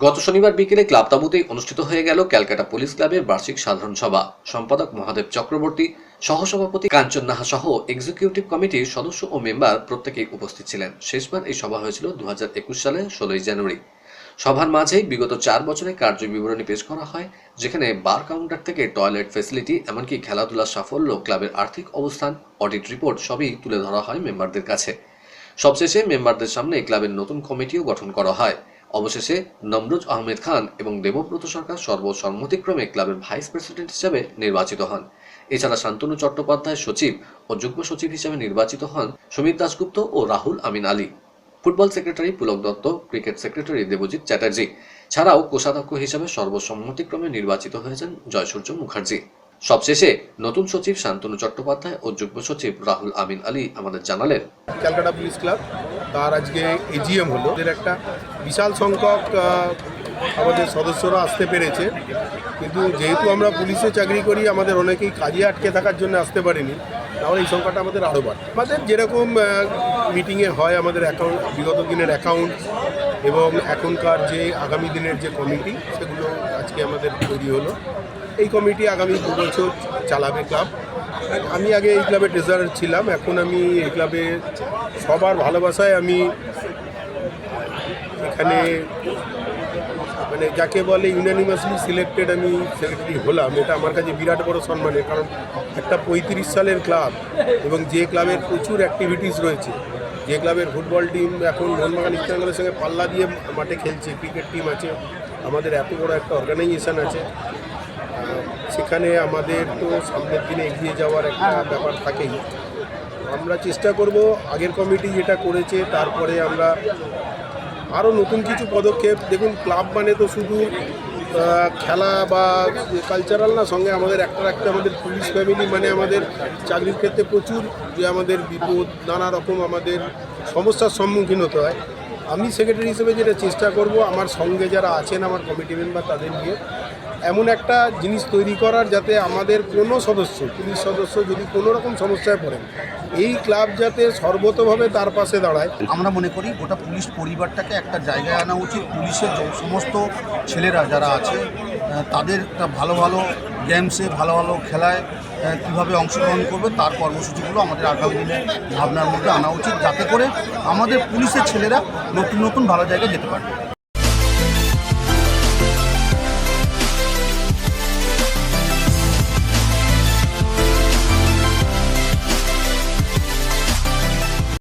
গত শনিবার বিকেলে ক্লাব তাঁবুতেই অনুষ্ঠিত হয়ে গেল ক্যালকাটা পুলিশ ক্লাবের বার্ষিক সাধারণ সভা। সম্পাদক মহাদেব চক্রবর্তী, সহসভাপতি কাঞ্চন নাহা সহ এক্সিকিউটিভ কমিটির সদস্য ও মেম্বার প্রত্যেকেই উপস্থিত ছিলেন। শেষবার এই সভা হয়েছিল দুহাজার একুশ সালে ষোলোই জানুয়ারি। সভার মাঝেই বিগত চার বছরের কার্য বিবরণী পেশ করা হয়, যেখানে বার কাউন্টার থেকে টয়লেট ফেসিলিটি এমনকি খেলাধুলার সাফল্য, ক্লাবের আর্থিক অবস্থান অডিট রিপোর্ট সবই তুলে ধরা হয় মেম্বারদের কাছে। সবশেষে মেম্বারদের সামনে ক্লাবের নতুন কমিটিও গঠন করা হয়। অবশেষে নমরুজ আহমেদ খান এবং দেবব্রত সরকার সর্বসম্মতিক্রমে ক্লাবের ভাইস প্রেসিডেন্ট হিসেবে নির্বাচিত হন। এছাড়া শান্তনু চট্টোপাধ্যায় সচিব ও যুগ্ম সচিব হিসেবে নির্বাচিত হন সুমিত দাশগুপ্ত ও Rahul Amin Ali. Football secretary Pulak Dutta, cricket secretary Debjit Chatterjee. ছাড়াও কোষাধ্যক্ষ হিসেবে সর্বসম্মতিক্রমে নির্বাচিত হয়েছেন জয়সূর্য মুখার্জি। সবশেষে নতুন সচিব শান্তনু চট্টোপাধ্যায় ও যুগ্ম সচিব রাহুল আমিন আলী আমাদের জানালেন। ক্যালকাটা পুলিশ ক্লাব, তার আজকে এজিএম হলো। এদের একটা বিশাল সংখ্যক আমাদের সদস্যরা আসতে পেরেছে। কিন্তু যেহেতু আমরা পুলিশে চাকরি করি, আমাদের অনেকেই কাজে আটকে থাকার জন্য আসতে পারিনি। তাহলে এই সংখ্যাটা আমাদের আরও বাড়ে। আমাদের যেরকম মিটিংয়ে হয় আমাদের অ্যাকাউন্ট বিগত দিনের অ্যাকাউন্ট এবং এখনকার যে আগামী দিনের যে কমিটি সেগুলো আজকে আমাদের তৈরি হলো। এই কমিটি আগামী দু বছর চালাবে ক্লাব। আমি আগে এই ক্লাবে ট্রেজারার ছিলাম, এখন আমি এই ক্লাবে সবার ভালোবাসায় আমি এখানে মানে যাকে বলে ইউনানিমাসলি সিলেক্টেড আমি সেক্রেটারি হলাম, এটা আমার কাছে বিরাট বড় সম্মানের। কারণ একটা পঁয়ত্রিশ সালের ক্লাব এবং যে ক্লাবের প্রচুর অ্যাক্টিভিটিস রয়েছে, যে ক্লাবের ফুটবল টিম এখন মোহনবাগান ইস্টবেঙ্গলের সঙ্গে পাল্লা দিয়ে মাঠে খেলছে ক্রিকেট টিম আছে, আমাদের এত বড় একটা অর্গানাইজেশন আছে। সেখানে আমাদের তো সামনের দিনে এগিয়ে যাওয়ার একটা ব্যাপার থাকেই। আমরা চেষ্টা করব আগের কমিটি যেটা করেছে, তারপরে আমরা আরও নতুন কিছু পদক্ষেপ। দেখুন, ক্লাব মানে তো শুধু খেলা বা কালচারাল না, সঙ্গে আমাদের একটা একটা আমাদের পুলিশ ফ্যামিলি মানে আমাদের চাকরির ক্ষেত্রে প্রচুর যে আমাদের বিপদ, নানা রকম আমাদের সমস্যার সম্মুখীন হতে হয়। আমি সেক্রেটারি হিসেবে যেটা চেষ্টা করব, আমার সঙ্গে যারা আছেন, আমার কমিটি মেম্বার তাদের নিয়ে এমন একটা জিনিস তৈরি করার যাতে আমাদের কোনো সদস্য, পুলিশ সদস্য যদি কোনো রকম সমস্যায় পড়েন, এই ক্লাব যাতে সর্বতভাবে তার পাশে দাঁড়ায়। আমরা মনে করি গোটা পুলিশ পরিবারটাকে একটা জায়গায় আনা উচিত। পুলিশের সমস্ত ছেলেরা যারা আছে তাদের একটা ভালো ভালো গেমসে ভালো ভালো খেলায় কীভাবে অংশগ্রহণ করবে তার কর্মসূচিগুলো আমাদের আগামী দিনে ভাবনার মধ্যে আনা উচিত। যাতে করে আমাদের পুলিশের ছেলেরা নতুন নতুন ভালো জায়গায় যেতে পারে।